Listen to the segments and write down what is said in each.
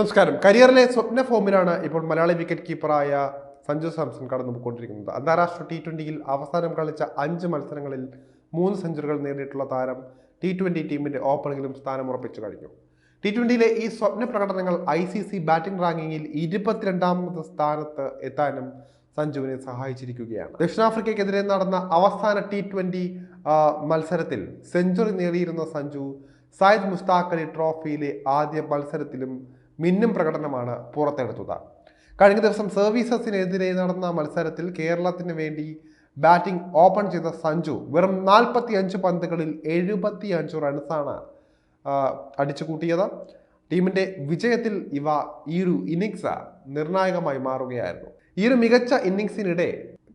നമസ്കാരം. കരിയറിലെ സ്വപ്ന ഫോമിലാണ് ഇപ്പോൾ മലയാളി വിക്കറ്റ് കീപ്പറായ സഞ്ജു സാംസൺ കടന്നു കടന്നുപോയിക്കൊണ്ടിരിക്കുന്നത്. അന്താരാഷ്ട്ര ടി ട്വന്റിയിൽ അവസാനം കളിച്ച അഞ്ച് മത്സരങ്ങളിൽ മൂന്ന് സെഞ്ചുറികൾ നേടിയിട്ടുള്ള താരം ടി ട്വന്റി ടീമിന്റെ ഓപ്പണിംഗിലും സ്ഥാനം ഉറപ്പിച്ചു കഴിഞ്ഞു. ടി ട്വന്റിയിലെ ഈ സ്വപ്ന പ്രകടനങ്ങൾ ഐ സി സി ബാറ്റിംഗ് റാങ്കിങ്ങിൽ ഇരുപത്തിരണ്ടാമത് സ്ഥാനത്ത് എത്താനും സഞ്ജുവിനെ സഹായിച്ചിരിക്കുകയാണ്. ദക്ഷിണാഫ്രിക്കയ്ക്കെതിരെ നടന്ന അവസാന ടി ട്വന്റി മത്സരത്തിൽ സെഞ്ചുറി നേടിയിരുന്ന സഞ്ജു സയ്യിദ് മുസ്താഖ് അലി ട്രോഫിയിലെ ആദ്യ മത്സരത്തിലും മിന്നും പ്രകടനമാണ് പുറത്തെടുത്തത്. കഴിഞ്ഞ ദിവസം സർവീസസിനെതിരെ നടന്ന മത്സരത്തിൽ കേരളത്തിന് വേണ്ടി ബാറ്റിംഗ് ഓപ്പൺ ചെയ്ത സഞ്ജു വെറും നാൽപ്പത്തി അഞ്ച് പന്തുകളിൽ എഴുപത്തി അഞ്ച് റൺസാണ് അടിച്ചു കൂട്ടിയത് ടീമിന്റെ വിജയത്തിൽ ഇവ ഈ ഒരു ഇന്നിങ്സ് നിർണായകമായി മാറുകയായിരുന്നു. ഈ ഒരു മികച്ച ഇന്നിങ്സിനിടെ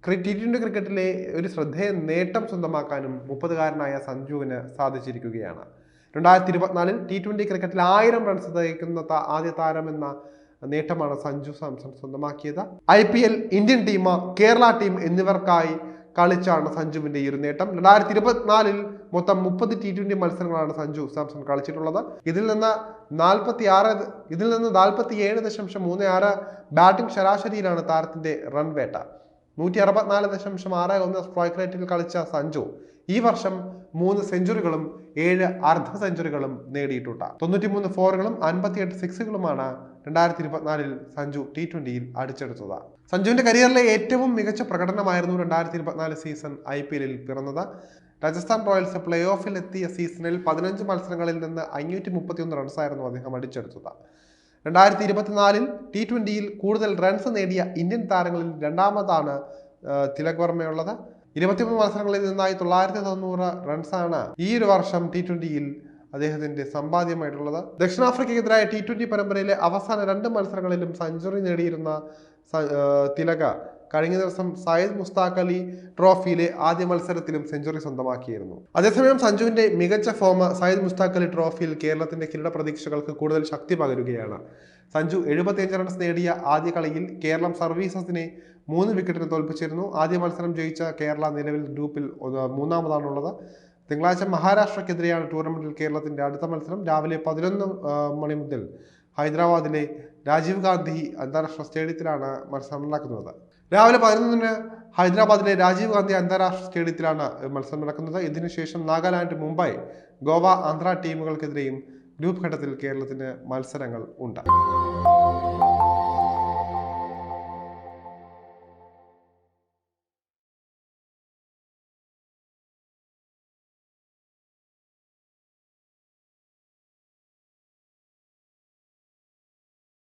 ടി ട്വന്റി ക്രിക്കറ്റിലെ ഒരു ശ്രദ്ധേയ നേട്ടം സ്വന്തമാക്കാനും മുപ്പതുകാരനായ സഞ്ജുവിന് സാധിച്ചിരിക്കുകയാണ്. രണ്ടായിരത്തി ഇരുപത്തിനാലിൽ ടി ട്വന്റി ക്രിക്കറ്റിൽ ആയിരം റൺസ് തയ്ക്കുന്ന ആദ്യ താരമെന്ന നേട്ടമാണ് സഞ്ജു സാംസൺ സ്വന്തമാക്കിയത്. I P L Indian team Kerala team എന്നിവർക്കായി കളിച്ചാണ് സഞ്ജുവിന്റെ ഈ ഒരു നേട്ടം. രണ്ടായിരത്തി ഇരുപത്തിനാലിൽ മൊത്തം മുപ്പത് ടി ട്വന്റി മത്സരങ്ങളാണ് സഞ്ജു സാംസൺ കളിച്ചിട്ടുള്ളത്. ഇതിൽ നിന്ന് നാൽപ്പത്തി ആറ് ഇതിൽ നിന്ന് നാൽപ്പത്തി ഏഴ് ദശാംശം മൂന്ന് ആറ് ബാറ്റിംഗ് ശരാശരിയിലാണ് താരത്തിന്റെ റൺ വേട്ട. നൂറ്റി അറുപത്തിനാല് ദശാംശം ആറ് ഒന്ന് സ്ട്രൈക്ക് റേറ്റിൽ കളിച്ച സഞ്ജു ഈ വർഷം മൂന്ന് സെഞ്ചുറികളും ഏഴ് അർദ്ധ സെഞ്ചുറികളും നേടിയിട്ടുണ്ട്. തൊണ്ണൂറ്റിമൂന്ന് ഫോറുകളും അൻപത്തിയെട്ട് സിക്സുകളുമാണ് രണ്ടായിരത്തി ഇരുപത്തിനാലിൽ സഞ്ജു ടി ട്വന്റിയിൽ അടിച്ചെടുത്തത്. സഞ്ജുവിന്റെ കരിയറിലെ ഏറ്റവും മികച്ച പ്രകടനമായിരുന്നു രണ്ടായിരത്തി ഇരുപത്തിനാല് സീസൺ ഐ പി എല്ലിൽ പിറന്നത്. രാജസ്ഥാൻ റോയൽസ് പ്ലേ ഓഫിൽ എത്തിയ സീസണിൽ പതിനഞ്ച് മത്സരങ്ങളിൽ നിന്ന് അഞ്ഞൂറ്റി മുപ്പത്തിയൊന്ന് റൺസായിരുന്നു അദ്ദേഹം അടിച്ചെടുത്തത്. രണ്ടായിരത്തി ഇരുപത്തിനാലിൽ ടി ട്വന്റിയിൽ കൂടുതൽ റൺസ് നേടിയ ഇന്ത്യൻ താരങ്ങളിൽ രണ്ടാമതാണ് തിലക് വർമ്മയുള്ളത്. ഇരുപത്തിമൂന്ന് മത്സരങ്ങളിൽ നിന്നായി തൊള്ളായിരത്തി തൊണ്ണൂറ് റൺസാണ് ഈ ഒരു വർഷം ടി ട്വന്റിയിൽ അദ്ദേഹത്തിന്റെ സമ്പാദ്യമായിട്ടുള്ളത്. ദക്ഷിണാഫ്രിക്കയ്ക്കെതിരായ ടി ട്വന്റി പരമ്പരയിലെ അവസാന രണ്ട് മത്സരങ്ങളിലും സെഞ്ചുറി നേടിയിരുന്ന തിലക കഴിഞ്ഞ ദിവസം സയ്യിദ് മുസ്താഖ് അലി ട്രോഫിയിലെ ആദ്യ മത്സരത്തിലും സെഞ്ചുറി സ്വന്തമാക്കിയിരുന്നു. അതേസമയം സഞ്ജുവിന്റെ മികച്ച ഫോം സയ്യിദ് മുസ്താഖ് അലി ട്രോഫിയിൽ കേരളത്തിന്റെ കിരീട പ്രതീക്ഷകൾക്ക് കൂടുതൽ ശക്തി പകരുകയാണ്. സഞ്ജു എഴുപത്തിയഞ്ച് റൺസ് നേടിയ ആദ്യ കളിയിൽ കേരളം സർവീസസിനെ മൂന്ന് വിക്കറ്റിന് തോൽപ്പിച്ചിരുന്നു. ആദ്യ മത്സരം ജയിച്ച കേരള നിലവിൽ ഗ്രൂപ്പിൽ മൂന്നാമതാണുള്ളത്. തിങ്കളാഴ്ച മഹാരാഷ്ട്രക്കെതിരെയാണ് ടൂർണമെന്റിൽ കേരളത്തിന്റെ അടുത്ത മത്സരം. രാവിലെ പതിനൊന്ന് മണി മുതൽ ഹൈദരാബാദിലെ രാജീവ് ഗാന്ധി അന്താരാഷ്ട്ര സ്റ്റേഡിയത്തിലാണ് മത്സരം നടക്കുന്നത് രാവിലെ പതിനൊന്നിന് ഹൈദരാബാദിലെ രാജീവ് ഗാന്ധി അന്താരാഷ്ട്ര സ്റ്റേഡിയത്തിലാണ് മത്സരം നടക്കുന്നത്. ഇതിനുശേഷം നാഗാലാൻഡ് മുംബൈ ഗോവ ആന്ധ്ര ടീമുകൾക്കെതിരെയും ഗ്രൂപ്പ് ഘട്ടത്തിൽ കേരളത്തിന് മത്സരങ്ങൾ ഉണ്ട്.